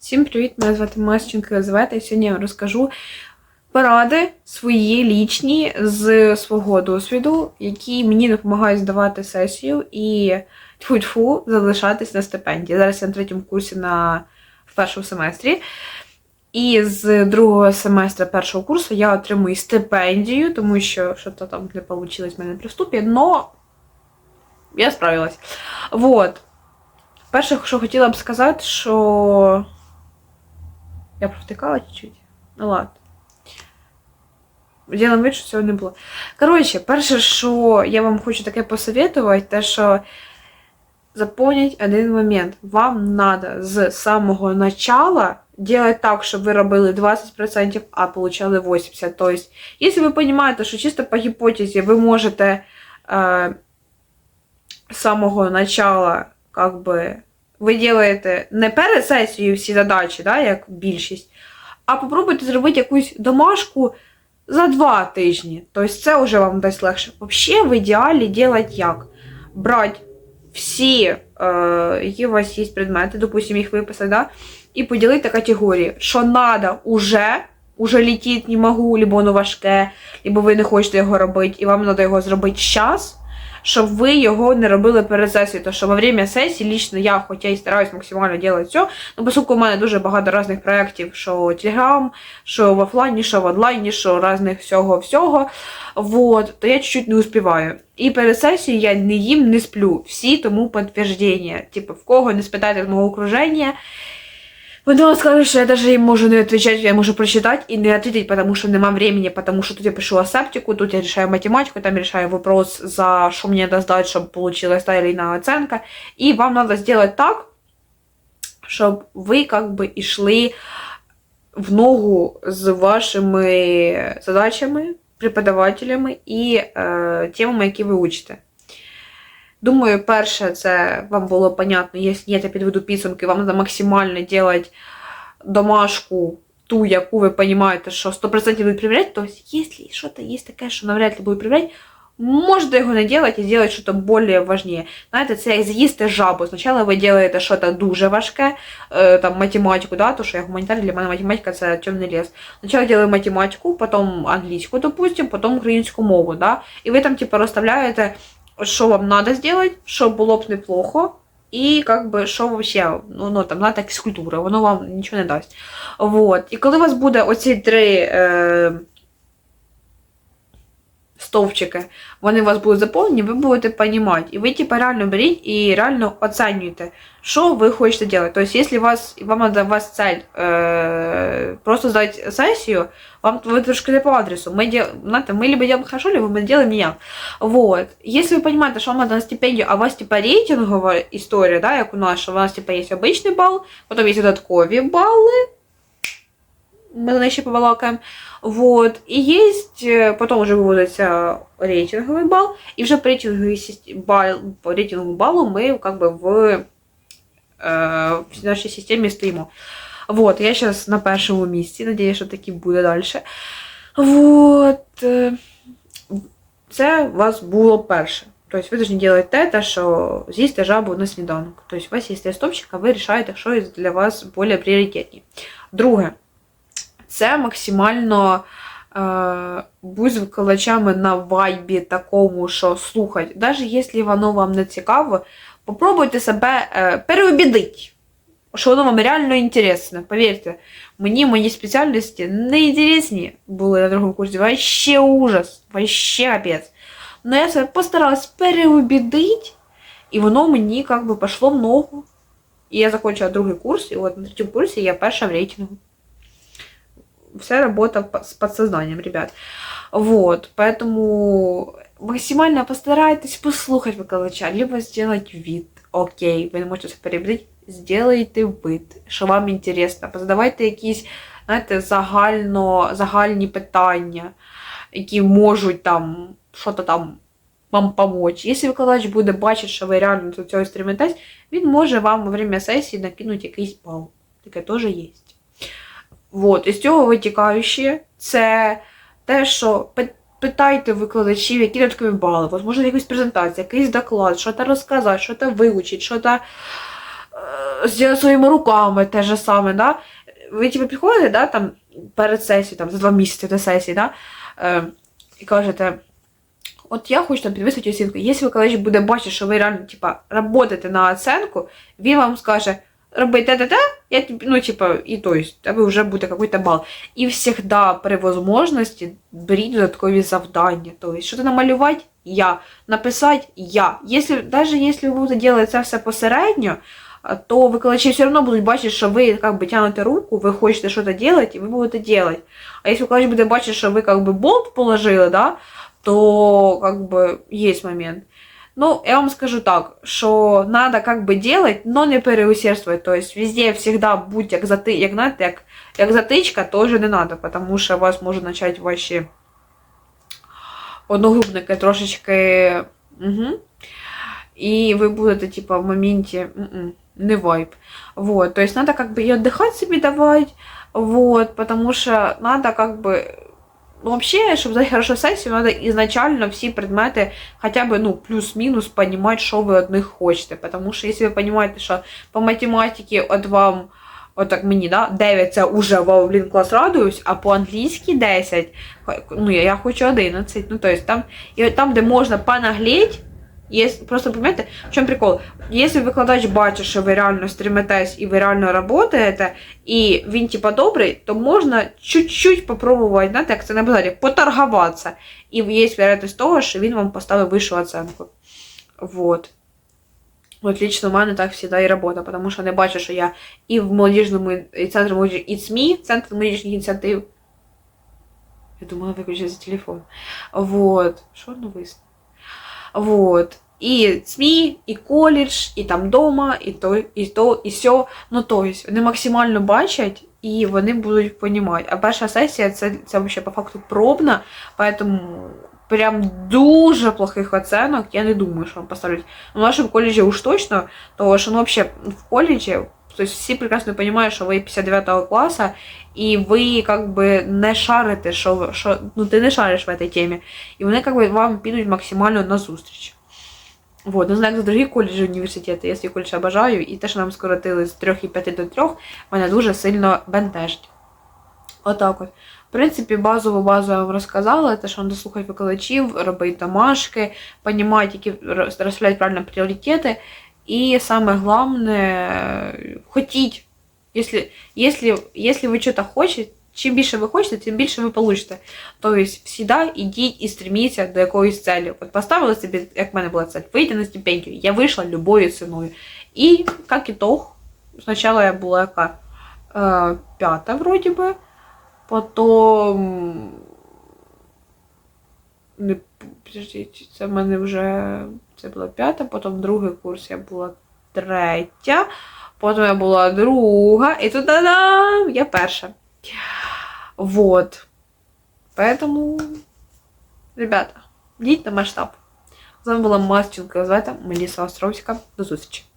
Всім привіт! Мене звати Масченко Єлизавета, і сьогодні я вам розкажу поради свої лічні з свого досвіду, які мені допомагають здавати сесію і тьфу-тьфу залишатись на стипендії. Зараз я на третьому курсі на в першому семестрі. І з другого семестра першого курсу я отримую стипендію, тому що що то там не вийшло в мене при вступі, но я справилась. Вот. Перше, що хотіла б сказати, що я провтикала чуть-чуть. Ну ладно. Ділом вид, що цього не було. Коротше, перше, що я вам хочу таке посоветувати, те, що запомніть один момент. Вам треба з самого начала делать так, щоб ви робили 20%, а получали 80%. Тобто, якщо ви розумієте, що чисто по гіпотезі ви можете е, з самого начала, как би, ви делаєте не перед сесією всі задачі, да, як більшість, а попробуйте зробити якусь домашку за два тижні. Тобто це вже вам дасть легше. Взагалі, в ідеалі делать як? Брати всі, е, які у вас є предмети, допустимо, їх виписати, да, і поділити категорії, що надо уже, уже летіть не можу, либо воно важке, либо ви не хочете його робити, і вам треба його зробити зараз щоб ви його не робили перед сесією. Тому що во время сесії лично я, хоча і стараюсь максимально робити все, ну, поскольку у мене дуже багато різних проєктів, що Telegram, що в офлайні, що в онлайні, що різних всього-всього, вот, то я чуть-чуть не успіваю. І перед сесією я не їм, не сплю. Всі тому підтвердження. Типу, в кого не спитайте з мого окруження. Вони скажуть, що я даже им можу не отвечать, я можу прочитать и не ответить, потому что нема времени, потому что тут я пишу асептику, тут я решаю математику, там решаю вопрос, за что мне надо сдать, чтобы получилась та или иная оценка. И вам надо сделать так, щоб ви как бы ішли в ногу з вашими задачами, преподавателями і е, темами, які ви учите. Думаю, перше, це вам було понятно, якщо я підведу підсумки, вам треба максимально робити домашку, ту, яку ви розумієте, що 100% будуть перевіряти, то якщо щось є таке, що навряд ли будуть перевіряти, можете його не робити і зробити щось більш важливе. Знаєте, це як з'їсти жабу. Спочатку ви робите щось дуже важке, там математику, да, то що я гуманітарій, для мене математика це темний ліс. Спочатку робите математику, потім англійську, допустим, потім українську мову, да, і ви там типу розставляєте що вам надо сделать, что було б неплохо, і как би, що вообще, ну, ну там, знаєте, фізкультура, воно вам нічого не дасть. Вот. І коли у вас буде оці три е, стовпчики, вони у вас будуть заповнені, ви будете розуміти. І ви типа реально беріть і реально оцінюєте, що ви хочете робити. Тобто, якщо у вас, вам надо, у вас цель е, просто здати сесію, вам вы трошки не по адресу. Мы, дел, знаете, мы либо делаем хорошо, либо мы делаем ніяк. Вот. Если вы понимаете, что вам надо на стипендию, а у вас типа рейтингова історія, да, як у нас, що у нас типа є обичний бал, потім є додаткові бали, на ще. Вот. І є, потім вже виводиться рейтинговий бал, і вже по рейтинговій бал, по рейтинговому балу ми как бы в, э, в нашій системі стоїмо. Вот, я сейчас на першому місці, надіюсь, що таки буде далі. Вот. е, Це у вас було перше. Тобто ви повинні робити те, що з'їсти жабу на сніданок. Тобто у вас є три стопчика, ви вирішаєте, що для вас більш пріоритетні. Друге, це максимально е, будь викладачами на вайбі такому, що слухать. Навіть якщо воно вам не цікаво, попробуйте себе е, переобідити що воно вам реально інтересно. Повірте, мені мої спеціальності не інтересні були на другому курсі. Вообще ужас, вообще капець. Но я себе постаралась переубідити, і воно мені как бы пошло в ногу. І я закончила другий курс, і от на третьому курсі я перша в рейтингу. Вся работа с подсознанием, ребят. Вот, поэтому максимально постарайтесь послухать викладача, либо сделать вид. Окей, ви не можете це перебрати, сделайте вид, що вам інтересно. Позадавайте якісь, знаєте, загально, загальні питання, які можуть там що-то там вам помочь. Якщо викладач буде бачити, що ви реально до цього стремитесь, він може вам во время сесії накинути якийсь бал. Таке теж є. Вот. І з цього витікаючи, це те, що питайте викладачів, які додаткові бали, можливо, якусь презентацію, якийсь доклад, що-то розказати, що-то вивчити, що-то е, зробити своїми руками те же саме, да? Ви типу підходите, да, там, перед сесією, там, за два місяці до сесії, да? Е, і кажете, от я хочу там підвисити оцінку. Якщо викладач буде бачити, що ви реально, типа, работаєте на оценку, він вам скаже, роби те-те-те, я тобі, ну, типа, і то есть, тебе вже буде какой-то бал. І всегда при возможності беріть додаткові завдання. Тобто, що то намалювати я, написати я. Якщо, даже якщо ви будете робити це все посередньо, а, то викладачі все одно будуть бачити, що ви как бы, тянете руку, ви хочете щось робити, і ви будете робити. А якщо викладач буде бачити, що ви как бы, болт положили, да, то как бы, є момент. Ну, я вам скажу так, що надо как бы делать, но не переусердствовать. То есть везде всегда будь як зати, як знаєте, як, як затичка, тоже не надо, потому що вас можуть почати ваші одногрупники трошечки. Угу. І ви будете, типа, в моменті м-м, не вайб. Вот. То есть надо как бы и отдыхать себе давать, вот, потому что надо как бы Ну, вообще, чтобы сдать хорошо сессию, надо изначально все предметы хотя бы, ну, плюс-минус понимать, что вы от них хочете. Потому что если вы понимаете, что по математике от вам, от так мені, да, 9 це уже вау, блін, клас радуюсь, а по англійськи 10, ну, я, я хочу 11. Ну, то есть там, і там, де можна понаглеть, Есть, просто понимаете, в чем прикол? Если викладач бачить, що ви реально стремитесь і ви реально работаєте, і він типа добрий, то можна чуть-чуть попробувати, знаєте, як це на базарі, поторгуватися. І є вероятність того, що він вам поставив вищу оценку. Вот. От лично у мене так завжди і робота, тому що не бачу, що я і в молодіжному і центрі молодіжних і СМІ, центр молодіжних ініціатив. Я думала, виключити телефон. Вот. Що нависно? Вот. І СМІ, і коледж, і там дома, і то, і то, і сьо. Ну, тобто, вони максимально бачать і вони будуть розуміти. А перша сесія це, це взагалі по факту пробна, поэтому прям дуже плохих оценок я не думаю, що вам поставлять. Ну, в нашому коледжі уж точно, тому що ну, взагалі в коледжі то есть всі прекрасно розуміють, що ви 59 класу, і ви как би не шарите, що, що ну ти не шариш в цій темі. І вони как би вам підуть максимально на зустріч. Вот, не знаю, як за другі коледжі я свій коледж обожаю, і те, що нам скоротили з 3,5 до 3, мене дуже сильно бентежить. Отак от. В принципі, базову базу я вам розказала, те, що треба слухати викладачів, робити домашки, розуміти, які розставляти правильно пріоритети. И самое главное, хотіть. Если, если, если ви щось хочете, чим більше ви хочете, тим більше ви получите. Тобто, всегда ідіть і стреміться до якоїсь цілі. От поставила собі, як в мене була цель, вийти на стипендію. Я вийшла любою ціною. І, як ітог, спочатку я була яка е, п'ята, вроді би, потім. Не, подождіть, це в мене вже. Це була п'ята, потім другий курс я була третя, потім я була друга, і тут да-дам, я перша. Вот. Поэтому, ребята, йдіть на масштаб. З вами була Мастінка, звати Меліса Островська. До зустрічі.